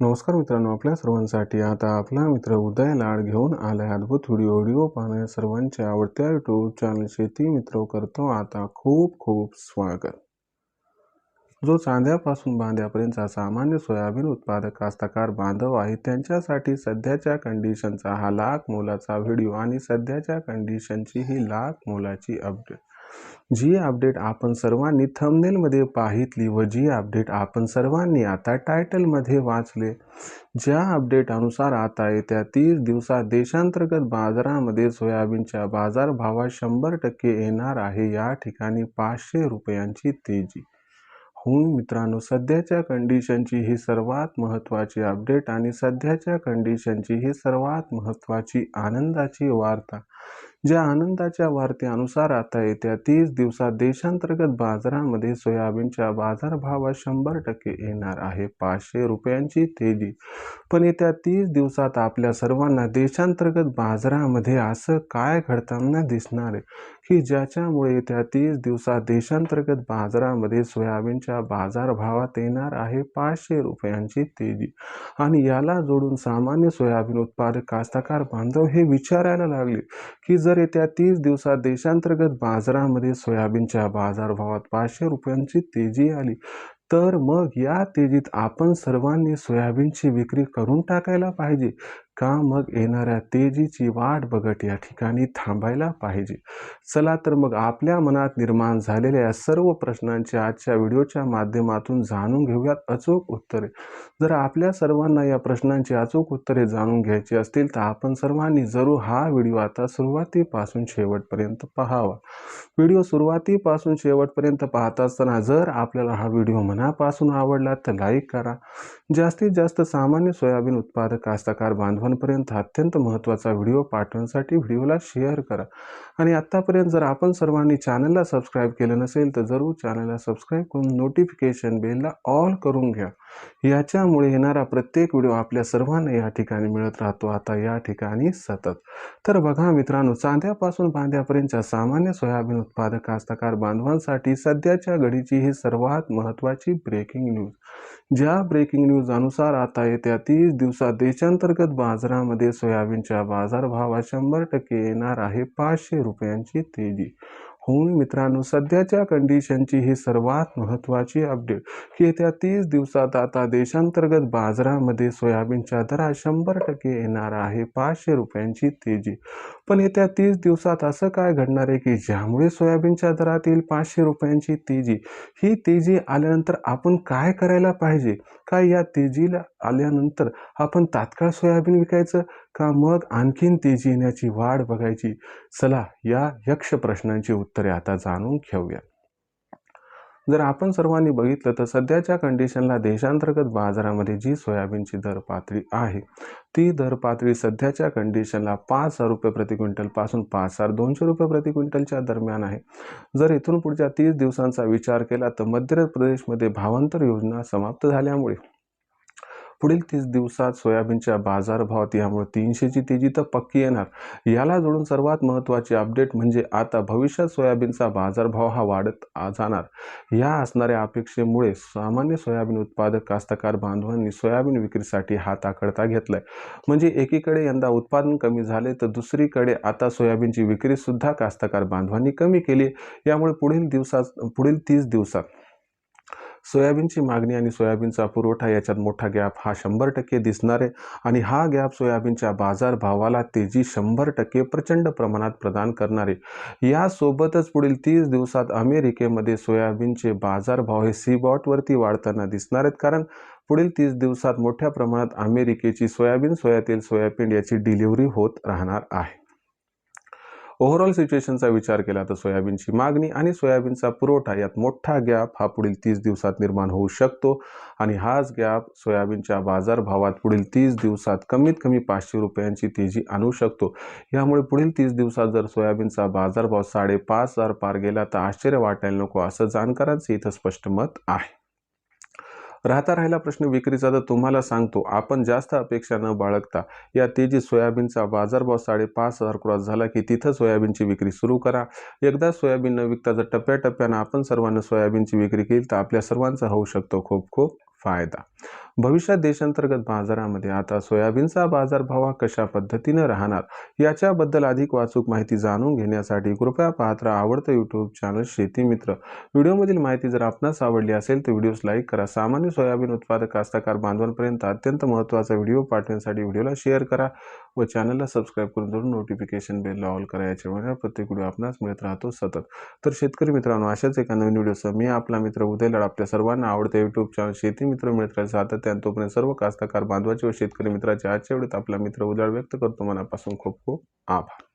नमस्कार मित्रांनो आपल्या सर्वांसाठी आता आपला मित्र उदय लाड घेऊन आलाय अद्भुत व्हिडिओ व्हिडिओ पाहण्या सर्वांच्या आवडत्या युट्यूब चॅनल शेती मित्र करतो आता खूप खूप स्वागत. जो चांद्यापासून बांध्यापर्यंतचा सामान्य सोयाबीन उत्पादक कास्तकार बांधव आहे त्यांच्यासाठी सध्याच्या कंडिशनचा हा लाख मोलाचा व्हिडिओ आणि सध्याच्या कंडिशनची ही लाख मोलाची अपडेट जी अपडेट आपण सर्वांनी थंबनेलमध्ये पाहितली व जी अपडेट आपण सर्वांनी आता टायटलमध्ये वाचले ज्या अपडेट अनुसार आता येत्या तीस दिवसात देशांतर्गत बाजारामध्ये सोयाबीनच्या बाजारभावात शंभर टक्के येणार आहे. या ठिकाणी पाचशे रुपयांची तेजी. होऊन मित्रांनो सध्याच्या कंडिशनची ही सर्वात महत्त्वाची अपडेट आणि सध्याच्या कंडिशनची ही सर्वात महत्त्वाची आनंदाची वार्ता. ज्या आनंदाच्या वार्तेनुसार आता येत्या तीस दिवसात देशांतर्गत बाजारामध्ये सोयाबीनच्या बाजारभावात शंभर टक्के येणार आहे. पाचशे रुपयांची तेजी. पण येत्या तीस दिवसात आपल्या सर्वांना देशांतर्गत बाजारामध्ये असं काय घडताना दिसणार आहे? की ज्याच्यामुळे येत्या तीस दिवसात देशांतर्गत बाजारामध्ये सोयाबीनच्या बाजारभावात येणार आहे पाचशे रुपयांची तेजी? आणि याला जोडून सामान्य सोयाबीन उत्पादक कास्तकार बांधव हे विचारायला लागले की जर येत्या तीस दिवसात देशांतर्गत बाजारामध्ये सोयाबीनच्या बाजारभावात पाचशे रुपयांची तेजी आली तर मग या तेजीत आपण सर्वांनी सोयाबीनची विक्री करून टाकायला पाहिजे. का मग येणाऱ्या तेजीची वाट बघत या ठिकाणी थांबायला पाहिजे? चला तर मग आपल्या मनात निर्माण झालेल्या या सर्व प्रश्नांचे आजच्या व्हिडिओच्या माध्यमातून जाणून घेऊयात अचूक उत्तरे. जर आपल्या सर्वांना या प्रश्नांची अचूक उत्तरे जाणून घ्यायची असतील तर आपण सर्वांनी जरूर हा व्हिडिओ आता सुरुवातीपासून शेवटपर्यंत पाहावा. व्हिडिओ सुरुवातीपासून शेवटपर्यंत पाहत असताना जर आपल्याला हा व्हिडिओ मनापासून आवडला तर लाईक करा. जास्तीत जास्त सामान्य सोयाबीन उत्पादक कास्तकार सर्वांपर्यंत अत्यंत महत्त्वाचा व्हिडिओ पाठवण्यासाठी व्हिडिओला शेअर करा. आणि आत्तापर्यंत जर आपण सर्वांनी चॅनलला सबस्क्राईब केलं नसेल तर जरूर चॅनलला सबस्क्राईब करून नोटिफिकेशन बेलला ऑल करून घ्या. याच्यामुळे येणारा प्रत्येक व्हिडिओ आपल्या सर्वांना या ठिकाणी मिळत राहतो आता या ठिकाणी सतत. तर बघा मित्रांनो चांद्यापासून बांध्यापर्यंतच्या सामान्य सोयाबीन उत्पादक कास्तकार बांधवांसाठी सध्याच्या घडीची ही सर्वात महत्त्वाची ब्रेकिंग न्यूज ज्या ब्रेकिंग न्यूज अनुसार आता येत्या तीस दिवसात देशांतर्गत बाजारामध्ये सोयाबीनच्या बाजारभावात शंभर टक्के येणार आहे पाचशे रुपयांची तेजी. होऊन मित्रांनो सध्याच्या कंडिशनची ही सर्वात महत्त्वाची अपडेट की येत्या तीस दिवसात आता देशांतर्गत बाजारामध्ये सोयाबीनच्या दरात शंभर टक्के येणार आहे पाचशे रुपयांची तेजी. पण येत्या तीस दिवसात असं काय घडणार आहे की ज्यामुळे सोयाबीनच्या दरात येईल पाचशे रुपयांची तेजी? ही तेजी आल्यानंतर आपण काय करायला पाहिजे? काय या तेजीला आल्यानंतर आपण तात्काळ सोयाबीन विकायचं? का मग आणखीन तेजी येण्याची वाढ बघायची? चला या यक्ष प्रश्नांची उत्तर आता जाणून घेऊया. जर आपण सर्वांनी बघितलं तर सध्याच्या कंडिशनला देशांतर्गत बाजारामध्ये जी सोयाबीनची दर पातळी आहे ती दर पातळी सध्याच्या कंडिशनला पाच हजार रुपये प्रति क्विंटलपासून पाच हजार दोनशे रुपये प्रति क्विंटलच्या दरम्यान आहे. जर इथून पुढच्या तीस दिवसांचा विचार केला तर मध्य प्रदेशमध्ये भावांतर योजना समाप्त झाल्यामुळे पुढील तीस दिवसात सोयाबीनच्या बाजारभावात यामुळे तीनशेची तेजी तर पक्की येणार. याला जोडून सर्वात महत्त्वाची अपडेट म्हणजे आता भविष्यात सोयाबीनचा बाजारभाव हा वाढत जाणार. या असणाऱ्या अपेक्षेमुळे सामान्य सोयाबीन उत्पादक कास्तकार बांधवांनी सोयाबीन विक्रीसाठी हात आकडता घेतलाय. म्हणजे एकीकडे यंदा उत्पादन कमी झाले तर दुसरीकडे आता सोयाबीनची विक्रीसुद्धा कास्तकार बांधवांनी कमी केली यामुळे पुढील दिवसात पुढील तीस दिवसात सोयाबीनची मागणी आणि सोयाबीनचा पुरवठा याच्यात मोठा गॅप हा शंभर टक्के दिसणार आहे. आणि हा गॅप सोयाबीनच्या बाजारभावाला तेजी शंभर टक्के प्रचंड प्रमाणात प्रदान करणार आहे. यासोबतच पुढील तीस दिवसात अमेरिकेमध्ये सोयाबीनचे बाजारभाव हे सीबॉटवरती वाढताना दिसणार आहेत. कारण पुढील तीस दिवसात मोठ्या प्रमाणात अमेरिकेची सोयाबीन सोयातेल सोयाबीन याची डिलिव्हरी होत राहणार आहे. ओव्हरऑल सिच्युएशनचा विचार केला तर सोयाबीनची मागणी आणि सोयाबीनचा पुरवठा यात मोठा गॅप हा पुढील तीस दिवसात निर्माण होऊ शकतो. आणि हाच गॅप सोयाबीनच्या बाजारभावात पुढील तीस दिवसात कमीत कमी पाचशे रुपयांची तेजी आणू शकतो. यामुळे पुढील तीस दिवसात जर सोयाबीनचा बाजारभाव साडेपाच हजार पार गेला तर आश्चर्य वाटायला नको असं जाणकारांचं इथं स्पष्ट मत आहे. राहता राहिला प्रश्न विक्रीचा तर तुम्हाला सांगतो आपण जास्त अपेक्षा न बाळगता या तेजी सोयाबीनचा बाजारभाव साडेपाच हजार क्रॉस झाला की तिथं सोयाबीनची विक्री सुरू करा. एकदा सोयाबीन न विकता जर टप्प्याटप्प्यानं आपण सर्वांना सोयाबीनची विक्री केली तर आपल्या सर्वांचा होऊ शकतो खूप खूप फायदा. भविष्यात देशांतर्गत बाजारामध्ये आता सोयाबीनचा बाजारभाव हा कशा पद्धतीनं राहणार याच्याबद्दल अधिक वाचूक माहिती जाणून घेण्यासाठी कृपया पाहत राहा आवडतं यूट्यूब चॅनल शेती मित्र. व्हिडिओमधील माहिती जर आपणास आवडली असेल तर व्हिडिओस लाईक करा. सामान्य सोयाबीन उत्पादक कास्तकार बांधवांपर्यंत अत्यंत महत्त्वाचा व्हिडिओ पाठवण्यासाठी व्हिडिओला शेअर करा व चॅनलला सबस्क्राईब करून धरून नोटिफिकेशन बेलला ऑल करा. याच्यामुळे प्रत्येक व्हिडिओ आपणास मिळत राहतो सतत. तर शेतकरी मित्रांनो अशाच एका नवीन व्हिडिओसह मी आपला मित्र उदयलाड आपल्या सर्वांना आवडते यूट्यूब चॅनल शेती मित्र मिळत सातत्य सातत्याने तोपर्यंत सर्व कास्तकार बांधवाचे व शेतकरी मित्राचे आजच्या वेळेत आपला मित्र उदयाळ व्यक्त करतो. मनापासून खूप खूप आभार.